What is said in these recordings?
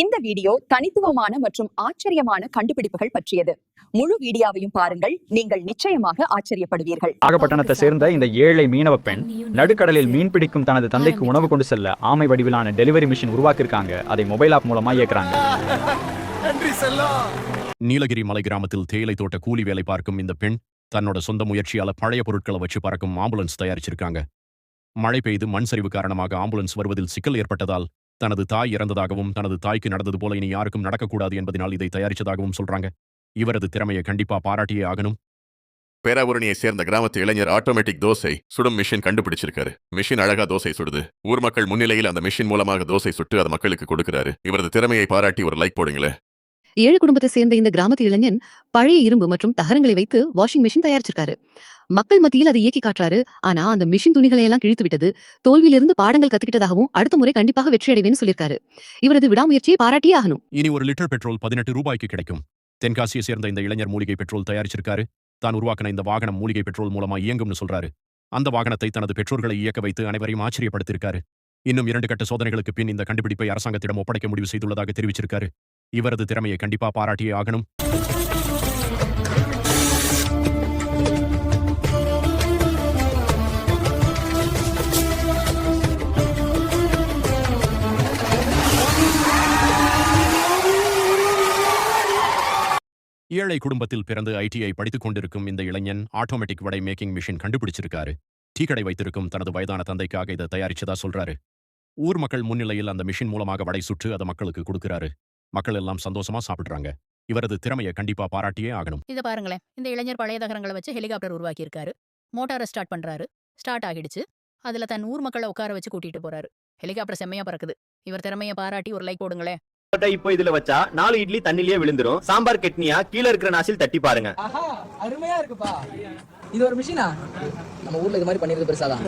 இந்த வீடியோ தனித்துவமான மற்றும் ஆச்சரியமான கண்டுபிடிப்புகள் பற்றியது. முழு வீடியோவையும் பாருங்கள். நீங்கள் நிச்சயமாக ஆச்சரியப்படுவீர்கள். நாகப்பட்டினத்தை சேர்ந்த இந்த ஏழை மீனவ பெண் நடுக்கடலில் மீன் பிடிக்கும் தனது தந்தைக்கு உணவு கொண்டு செல்ல ஆமை வடிவிலான டெலிவரி மிஷின் உருவாக்கியிருக்காங்க. அதை மொபைல் ஆப் மூலமா இயக்குறாங்க. நீலகிரி மலை கிராமத்தில் தேயிலை தோட்ட கூலி வேலை பார்க்கும் இந்த பெண் தன்னோட சொந்த முயற்சியால பழைய பொருட்களை வச்சு பறக்கும் ஆம்புலன்ஸ் தயாரிச்சிருக்காங்க. மழை பெய்து மண் சரிவு காரணமாக ஆம்புலன்ஸ் வருவதில் சிக்கல் ஏற்பட்டதால் தனது தாய் இறந்ததாகவும் தனது தாய்க்கு நடந்தது போல இனி யாருக்கும் நடக்கக்கூடாது என்பதனால் இதை தயாரிச்சதாகவும் சொல்றாங்க. இவரது திறமையை கண்டிப்பா பாராட்டியே ஆகணும். பேராவூரணியை சேர்ந்த கிராமத்து இளைஞர் ஆட்டோமேட்டிக் தோசை சுடும் மிஷின் கண்டுபிடிச்சிருக்காரு. மிஷின் அழகா தோசை சுடுது. ஊர் மக்கள் முன்னிலையில் அந்த மிஷின் மூலமாக தோசை சுட்டு அதை மக்களுக்கு கொடுக்கிறாரு. இவரது திறமையை பாராட்டி ஒரு லைக் போடுங்களேன். ஏழு குடும்பத்தை சேர்ந்த இந்த கிராமத்து இளைஞன் பழைய இரும்பு மற்றும் தகரங்களை வைத்து வாஷிங் மிஷின் தயாரிச்சிருக்காரு. மக்கள் மத்தியில் அதை இயக்கி காட்டுறாரு. ஆனா அந்த மிஷின் துணிகளை எல்லாம் கிழித்து விட்டது தோல்வியிலிருந்து பாடங்கள் கத்துக்கிட்டதாகவும் அடுத்த முறை கண்டிப்பாக வெற்றி அடைவேன்னு சொல்லியிருக்காரு. இவரது விடாமுயற்சியை பாராட்டியே ஆகணும். இனி ஒரு லிட்டர் பெட்ரோல் பதினெட்டு ரூபாய்க்கு கிடைக்கும். தென்காசியை சேர்ந்த இந்த இளைஞர் மூலிகை பெட்ரோல் தயாரிச்சிருக்காரு. தான் உருவாக்கின இந்த வாகனம் மூலிகை பெட்ரோல் மூலமா இயங்கும்னு சொல்றாரு. அந்த வாகனத்தை தனது பெற்றோர்களை இயக்க வைத்து அனைவரையும் ஆச்சரியப்படுத்தியிருக்காரு. இன்னும் இரண்டு கட்ட சோதனைகளுக்கு பின் இந்த கண்டுபிடிப்பை அரசாங்கத்திடம் ஒப்படைக்க முடிவு செய்துள்ளதாக தெரிவிச்சிருக்காரு. இவரது திறமையை கண்டிப்பா பாராட்டியே ஆகணும். ஏழை குடும்பத்தில் பிறந்து ஐடிஐ படித்துக் கொண்டிருக்கும் இந்த இளைஞன் ஆட்டோமேட்டிக் வடை மேக்கிங் மிஷின் கண்டுபிடிச்சிருக்காரு. டீ கடை வைத்திருக்கும் தனது வயதான தந்தைக்காக இதை தயாரிச்சதா சொல்றாரு. ஊர் மக்கள் முன்னிலையில் அந்த மிஷின் மூலமாக வடை சுட்டு அதை மக்களுக்கு கொடுக்கிறாரு. மக்கள் எல்லாம் சந்தோஷமா சாப்பிடுறாங்க. இவரது திறமையை கண்டிப்பா பாராட்டியே ஆகணும். இத பாருங்களேன். இந்த இளைஞர் பழைய தகரங்களை வச்சு ஹெலிகாப்டர் உருவாக்கியிருக்காரு. மோட்டாரை ஸ்டார்ட் பண்றாரு. ஸ்டார்ட் ஆகிடுச்சு. அதுல தன் ஊர் மக்களை உட்கார வச்சு கூட்டிட்டு போறாரு. ஹெலிகாப்டர் செம்மையா பறக்குது. இவர் திறமையை பாராட்டி ஒரு லைக் போடுங்களேன். இப்போ இதுல வச்சா நாலு இட்லி தண்ணிலேயே விழுந்துரும். சாம்பார் கெட்னியா கீழ இருக்கிற நாசில் தட்டி பாருங்க. ஆஹா அருமையா இருக்குப்பா. இது ஒரு மிஷினா? நம்ம ஊர்ல இது மாதிரி பண்ணிருது பெருசாதான்.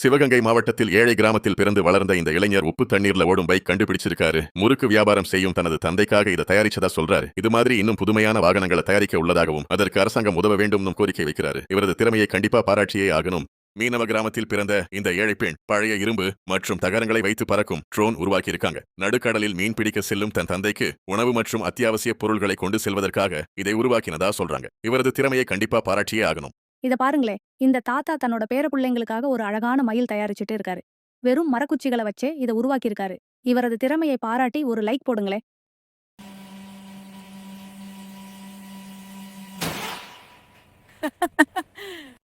சிவகங்கை மாவட்டத்தில் ஏழை கிராமத்தில் பிறந்து வளர்ந்த இந்த இளைஞர் உப்பு தண்ணீர்ல ஓடும் பைக் கண்டுபிடிச்சிருக்காரு. முறுக்கு வியாபாரம் செய்யும் தனது தந்தைக்காக இதை தயாரிச்சதா சொல்றாரு. இது மாதிரி இன்னும் புதுமையான வாகனங்களை தயாரிக்க உள்ளதாகவும் அதற்கு அரசாங்கம் உதவ வேண்டும் கோரிக்கை வைக்கிறாரு. இவரது திறமையை கண்டிப்பா பாராட்டியே ஆகணும். மீனவ கிராமத்தில் பிறந்த இந்த ஏழை பெண் பழைய இரும்பு மற்றும் தகரங்களை வைத்து பறக்கும் ட்ரோன் உருவாக்கியிருக்காங்க. நடுக்கடலில் மீன் பிடிக்க செல்லும் தன் தந்தைக்கு உணவு மற்றும் அத்தியாவசிய பொருள்களை கொண்டு செல்வதற்காக இதை உருவாக்கினதா சொல்றாங்க. இவரது திறமையை கண்டிப்பா பாராட்டியே ஆகணும். இத பாருங்களேன் இந்த தாத்தா தன்னோட பேர பிள்ளைங்களுக்காக ஒரு அழகான மயில் தயாரிச்சுட்டு இருக்காரு. வெறும் மரக்குச்சிகளை வச்சே இதை உருவாக்கியிருக்காரு. இவரது திறமையை பாராட்டி ஒரு லைக் போடுங்களேன்.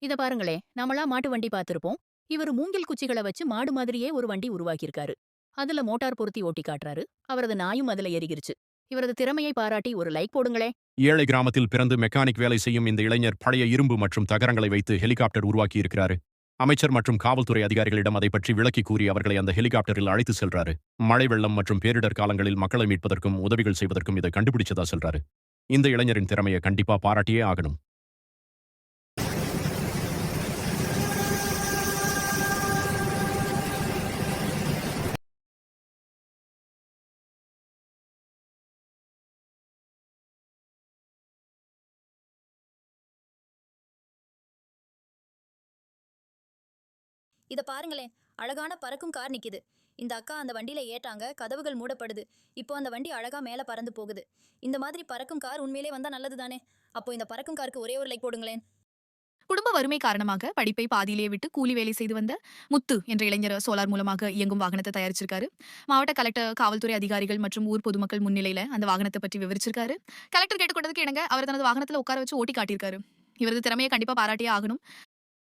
இத பாருங்களே நம்மளா மாட்டு வண்டி பார்த்திருப்போம் இவர் மூங்கில் குச்சிகளை வச்சு மாடு மாதிரியே ஒரு வண்டி உருவாக்கியிருக்காரு. அதுல மோட்டார் பொருத்தி ஓட்டி காட்டுறாரு. அவரது நாயும் அதுல எரிகிருச்சு இவரது திறமையை பாராட்டி ஒரு லைக் போடுங்களே. ஏழை கிராமத்தில் பிறந்து மெக்கானிக் வேலை செய்யும் இந்த இளைஞர் பழைய இரும்பு மற்றும் தகரங்களை வைத்து ஹெலிகாப்டர் உருவாக்கி இருக்கிறாரு அமைச்சர் மற்றும் காவல்துறை அதிகாரிகளிடம் அதை பற்றி விளக்கி கூறி அவர்களை அந்த ஹெலிகாப்டரில் அழைத்து செல்றாரு. மழை வெள்ளம் மற்றும் பேரிடர் காலங்களில் மக்களை மீட்பதற்கும் உதவிகள் செய்வதற்கும் இதை கண்டுபிடிச்சதா சொல்றாரு. இந்த இளைஞரின் திறமையை கண்டிப்பா பாராட்டியே ஆகணும். இத பாருங்களேன். அழகான பறக்கும் கார் நிக்குது. இந்த அக்கா அந்த வண்டியில ஏட்டாங்க. கதவுகள் மூடப்படுது. இப்போ அந்த வண்டி அழகா மேல பறந்து போகுது. இந்த மாதிரி பறக்கும் கார் உண்மையிலே வந்தா நல்லது தானே? அப்போ இந்த பறக்கும் காருக்கு ஒரே ஒரு லைக் போடுங்களேன். குடும்ப வறுமை காரணமாக படிப்பை பாதியிலே விட்டு கூலி வேலை செய்து வந்த முத்து என்ற இளைஞர் சோலார் மூலமாக இயங்கும் வாகனத்தை தயாரிச்சிருக்காரு. மாவட்ட கலெக்டர் காவல்துறை அதிகாரிகள் மற்றும் ஊர் பொதுமக்கள் முன்னிலையில அந்த வாகனத்தை பற்றி விவரிச்சிருக்காரு. கலெக்டர் கேட்டுக்கொண்டதுக்கு இணங்க அவர் தனது வாகனத்துல உட்கார வச்சு ஓட்டி காட்டியிருக்காரு. இவரது திறமையை கண்டிப்பா பாராட்டியே ஆகணும்.